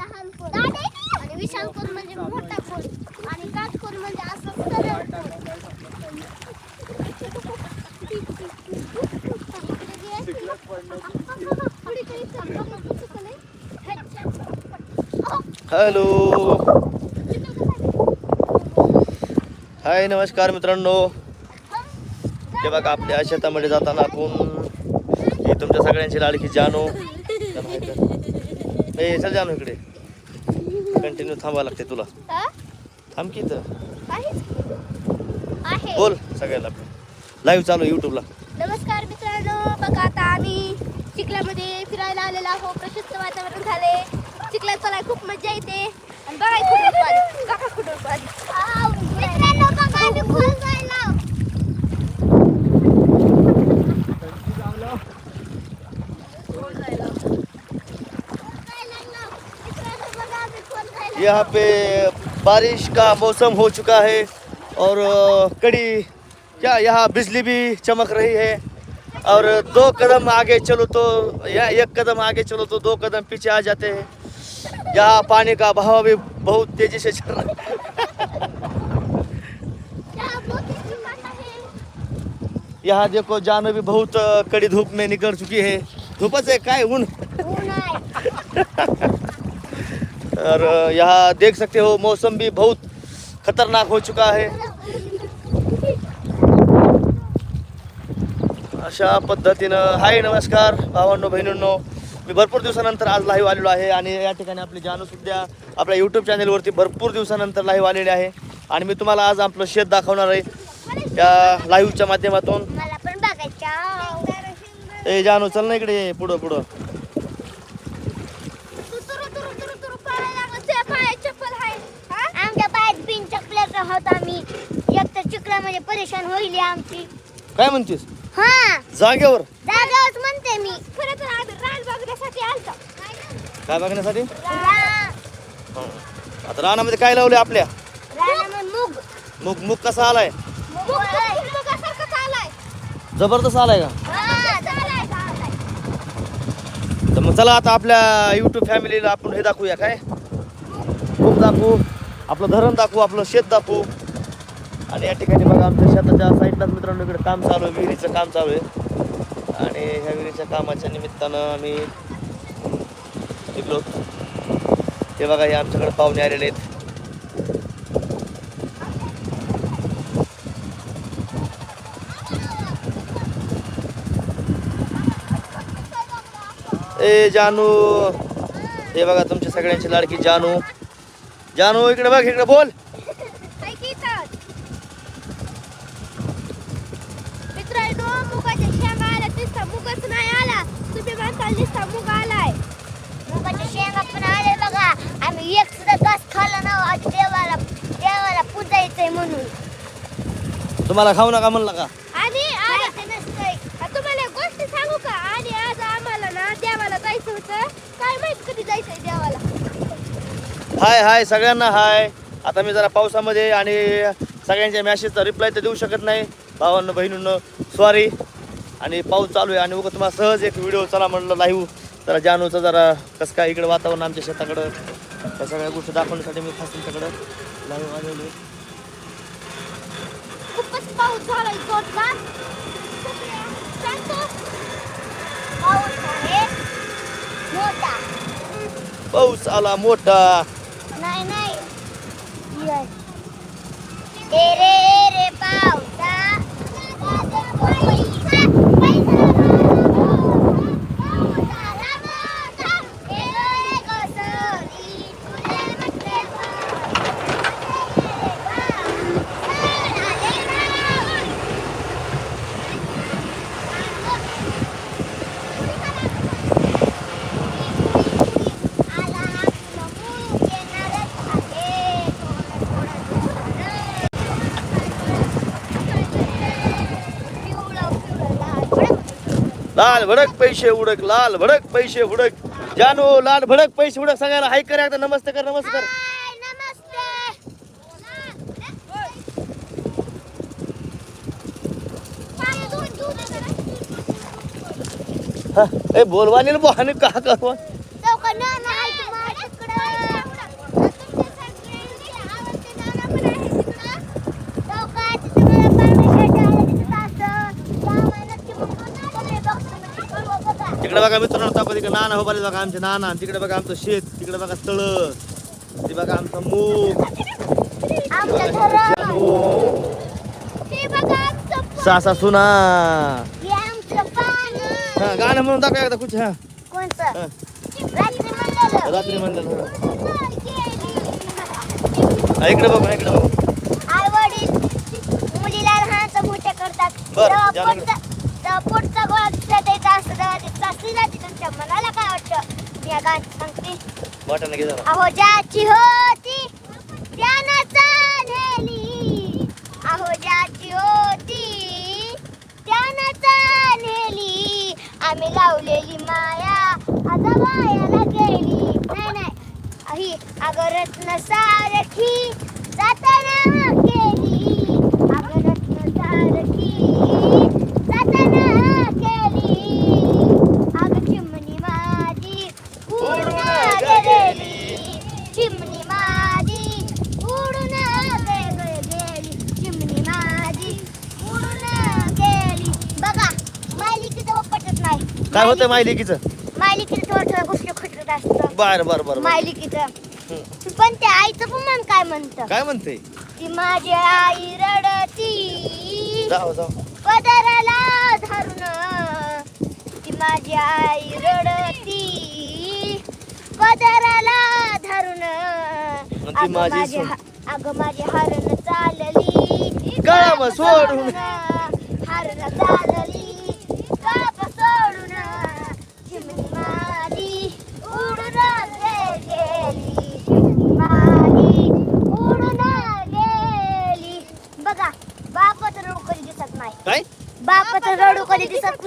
आणि विशाल कोण म्हणजे मोठा कोण आणि म्हणजे असं सरळ हॅलो. हाय नमस्कार मित्रांनो. हे बघा आपल्या शेतामध्ये जाताना आपण ही तुमच्या सगळ्यांची लाडकी जाणू ए चल जानू इकडे. कंटिन्यू थांबावं लागते तुला. हा? थांब की आहे. बोल सगळ्याला लाईव्ह चालू युट्यूबला नमस्कार मित्रांनो बघा आता आम्ही चिखलामध्ये फिरायला आलेलो आहोत. प्रशस्त वातावरण झाले चिखलात चलाय खूप मजा येते. आणि बघा कुठं मित्रांनो बघा यहाँ पे बारिश का मौसम हो चुका है और कड़ी क्या यहाँ बिजली भी चमक रही है। और दो कदम आगे चलो तो या एक कदम आगे चलो तो दो कदम पीछे आ जाते हैं। यहाँ पानी का बहाव भी बहुत तेज़ी से चल रहा है। यहाँ देखो जानो भी बहुत कड़ी धूप में निकल चुकी है। धूप से काय ऊन? और यहाँ देख सकते हो मौसम भी बहुत खतरनाक हो चुका है। अशा पद्धतीनं हाय नमस्कार भावांनो बहिणींनो मी भरपूर दिवसानंतर आज लाईव्ह आलेलो आहे आणि या ठिकाणी आपली जानू सुद्धा आपल्या यूट्यूब चॅनेलवरती भरपूर दिवसानंतर लाईव्ह आलेले आहे. आणि मी तुम्हाला आज आपलं शेत दाखवणार आहे या लाईव्हच्या माध्यमातून. ए जानू चल ना इकडे पुढं पुढं आमच्या पायात बिन चपल्याचं आहोत आम्ही एक तर चिखलामध्ये परेशान होईल आमची. काय म्हणतेस? हा. जागेवर. जागाच म्हणते मी. खरं तर आम्ही रान बघण्यासाठी आलतो. काय बघण्यासाठी? रा-. आता रानामध्ये काय लावले आपल्या? रानामध्ये मूग. मुग मुग कसा आलाय? मूग जबरदस्त आलाय का? हा चालाय चालाय तर मग चला आता आपल्या युट्यूब फॅमिलीला आपण हे दाखवूया काय? खूप दाखवू. आपलं धरण दाखवू आपलं शेत दाखवू. आणि या ठिकाणी बघा आमच्या शेताच्या साईडलाच मित्रांनो इकडे काम चालू आहे विहिरीचं काम चालू आहे. आणि ह्या विहिरीच्या कामाच्या निमित्तानं आम्ही निघलो. ते बघा हे आमच्याकडे पाहुणे आलेले आहेत. ए जानू. हे बघा तुमच्या सगळ्यांची लाडकी जानू. जानू इकडे बघ इकडे बोल काय की इथं? मित्रांनो मुगाच्या शेंगा आल्या दिसता मुगच नाही आला तुम्ही म्हणताल दिसता मुग आलाय मुगाच्या शेंगा पण आले बघा आम्ही एक सुद्धा घास खाल्ला ना आज देवाला देवाला पूजायचंय म्हणून. तुम्हाला खाऊ नका म्हणला का? आणि तुम्हाला एक गोष्ट सांगू का? आणि आज आम्हाला ना देवाला जायचं होतं. काय माहीत कधी जायचंय देवाला? हाय हाय सगळ्यांना हाय. आता मी जरा पावसामध्ये आणि सगळ्यांच्या मॅसेजचा रिप्लाय तर देऊ शकत नाही. भावांनो बहिणींनो सॉरी आणि पाऊस चालू आहे आणि उगा तुम्हाला सहज एक व्हिडिओ चला म्हणलं लाईव्ह जरा जानूचं जरा कसं काय इकडे वातावरण आमच्या शेताकडं. त्या सगळ्या गोष्टी दाखवण्यासाठी मी खास तुमच्याकडं लाईव्ह आलेलो आहे. खूपच पाऊस झालाय जोरदार पाऊस आहे मोठा. पाऊस आला मोठा. नाही नाही. Yes. ए रे ए रे पावसा लाल भडक पैसे उडक लाल भडक पैसे उडक. जानू लाल भडक पैसे उडक सगळ्याला हाय कर एकदा नमस्ते कर नमस्ते कर. हा, ए बोलवाले बुहाने का करवा चौकात अहो नाना आहे की माझ्याकडं तुमच्या सगळ्यांची आवडते नाना पण आहे तिकडं जाऊ का तिथं मला पाण्यासाठी आलं तिथं असं या महिन्यात की मग सगळे बघतो म्हणजे बघू बघा मित्रांनो आपण तिकडे नाना उभारले बघा आमचे नाना. तिकडे बघा आमचं शेत. तिकडे बघा तळ ते बघा आमचं मूग. सासा सुना. हे गाणं म्हणून दाखवा एकदा हा. हा. रात्री म्हणलं इकडे बघ इकडे बघ. बरं, द्यायचा असतं जाते तुमच्या मनाला काय वाटतं मी या सांगते वाटाणा घे जरा अहो ज्याची होती त्यानं चालेली अहो ज्याची होती त्यानं चालेली आम्ही लावलेली माया आता मायाला गेली नाही नाही अही अगं सारखी जाताना गेली अगरत्न सारखी जाताना केली अगं चिमणी माझी उडून गेली चिमणी माझी उडून गे- गेली चिमणी माझी उडून गेली बघा मायलिकीचं पटत नाही काय होतं मायलिकीचं? थोडं थोडं गोष्ट खटत असतं बर बर बर. मायलिकीचं. पण त्या आईचं पण मन काय म्हणतं? काय म्हणते ती माझी आई रडती. जाऊ जाऊ. पदराला धरून. ती माझी आई रडती. पदराला धरून. ती माझी अगं माझी हरण चालली. कळम सोडून. हरण चालली काप सोडून चिमणी माझी उडून गेली चिमणी माझी उडून गेली बघा बापाचं रडू कधी दिसत नाही काय बापाचं रडू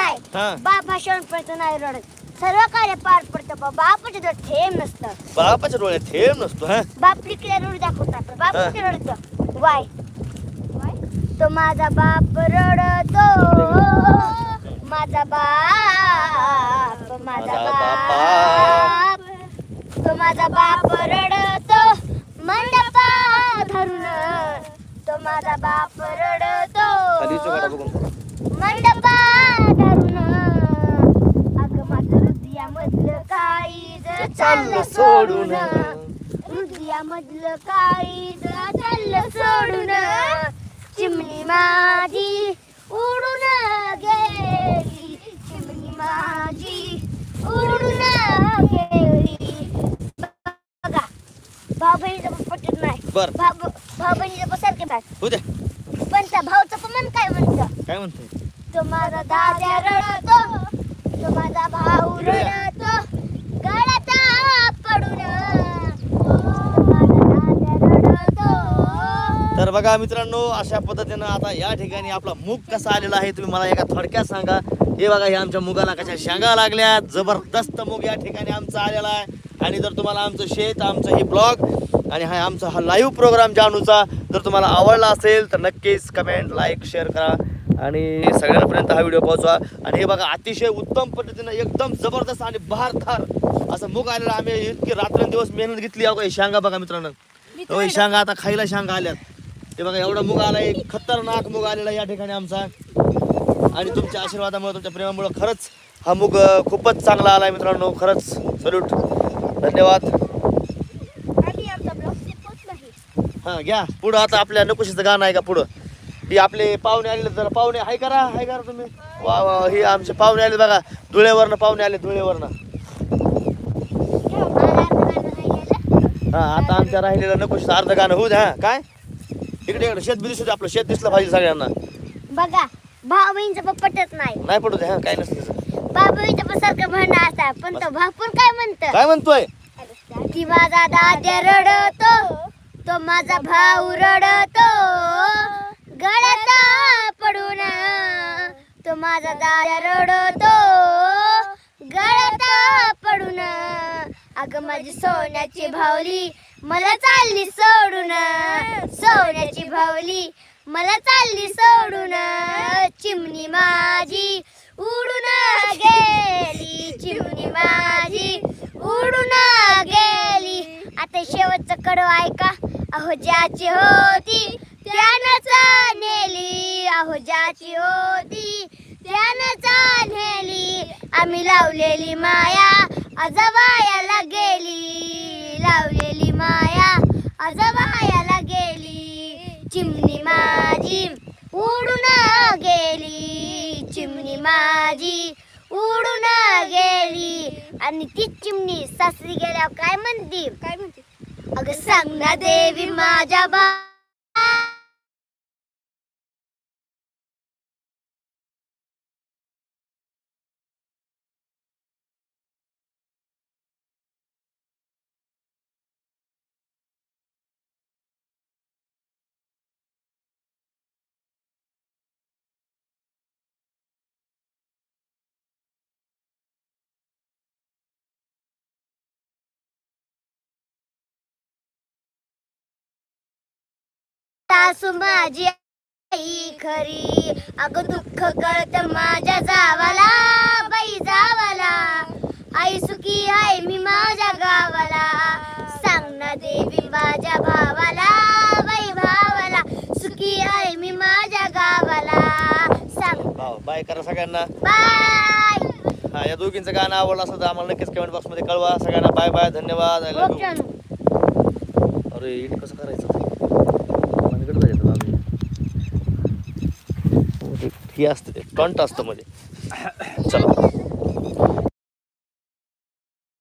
नाही. हा. बाप भाषण पडतं नाही रडत. सर्व कार्य पार पडतं पण बापाचं जर थेंब नसतं. बापाच्या डोळ्यात थेंब नसतो हा. बाप लिखल्या रडू दाखवतात पण बाप हा. किती रडतं? वाय. तो माझा बाप रडतो. माझा बाप माझा माझा बाप. तो माझा बाप रडतो मंडपा धरून. तो माझा बाप रडतो. खाली चोकाटा बघून? मंडपा धरून अगं माझं हृदयामधलं काळीज चाललं सोडून हृदयामधलं काळीज चाललं सोडून चिमणी माझी उडून गेली चिमणी माझी उडून गेली बघा पण पटत नाही बर. भाऊ भाऊ बहिणीचं पण सारखे द्या. पण त्या भाऊचं पण काय म्हणतं? काय म्हणते तो माझा रडतो तो माझा भाऊ रडतो पडून। तर बघा मित्रांनो अशा पद्धतीनं आता या ठिकाणी आपला मूग कसा आलेला आहे तुम्ही मला एका थोडक्यात सांगा. हे बघा हे आमच्या मुगाला कशा शेंगा लागल्यात. जबरदस्त मूग या ठिकाणी आमचा आलेला आहे. आणि जर तुम्हाला आमचं शेत आमचं हे ब्लॉग आणि हा आमचा हा लाईव्ह प्रोग्राम जानूचा जर तुम्हाला आवडला असेल तर नक्कीच कमेंट लाईक शेअर करा. आणि सगळ्यांपर्यंत हा व्हिडिओ पोहोचवा. आणि हे बघा अतिशय उत्तम पद्धतीनं एकदम जबरदस्त आणि बहारथार असं मूग आलेलं आम्ही इतकी रात्रंदिवस मेहनत घेतली अगो हे शेंगा बघा मित्रांनो. हो, हे शेंगा आता खायला शेंगा आल्यात. ते बघा एवढा मुग आलाय खतरनाक मुग आलेला या ठिकाणी आमचा. आणि तुमच्या आशीर्वादामुळे तुमच्या प्रेमामुळे खरंच हा मुग खूपच चांगला आलाय मित्रांनो. खरंच सल्यूट धन्यवाद. हा घ्या. पुढं आता आपल्या नकुशीचं गाणं आहे का? पुढं. ही आपले पाहुणे आलेले जरा पाहुणे हाय करा हाय करा तुम्ही. वा वा ही आमचे पाहुणे आले बघा धुळेवरनं पाहुणे आले धुळेवरनं. हा आता आमच्या राहिलेलं नकुशीचं अर्ध गाणं होऊ द्या हा काय? इकडे इकडे शेत बी दिसू आपलं शेत दिसलं पाहिजे सगळ्यांना. बघा भाऊ बहिणीचं पण पटत नाही. नाही पडू दे हा काय नसतं. भाऊ बहिणीचं पण सारखं पण तो भाऊ पण काय म्हणतं? काय म्हणतोय? ती माझा दाद्या रडतो तो माझा भाऊ रडतो. गळता पडून तो माझा दादा रडतो. गळता पडून अगं माझी सोन्याची भावली मला चालली सोडून. सोन्याची भावली मला चालली सोडून. चिमणी माझी उडून गेली. चिमणी माझी उडून गेली. आता शेवटचं कडव ऐका. अहो ज्याची होती त्यानंच नेली अहो ज्याची होती. त्यानंच नेली आम्ही लावलेली माया अजवायाला गेली. लावलेली माया अजवायाला गेली. चिमणी माझी उडून गेली. चिमणी माझी उडून गेली. आणि ती चिमणी सासरी गेल्यावर काय म्हणती? काय म्हणते? अगं सांग ना देवी माझ्या बा सासू माझी आई खरी. अगं दुःख कळत माझ्या जावाला बाई जावाला. आई सुखी आहे मी माझ्या गावाला. सांग ना देवी माझ्या भावाला बाई भावाला. सुखी आहे मी माझ्या गावाला. सांग. बाय करा सगळ्यांना. बाय. हा या दोघींचं गाणं आवडलं असं तर आम्हाला नक्कीच कमेंट बॉक्समध्ये कळवा. सगळ्यांना बाय बाय धन्यवाद. I love you. अरे कसं करायचं मला इकडं जायचं ना आम्ही. हे असतं ते टॉन्ट असतं मध्ये. चला.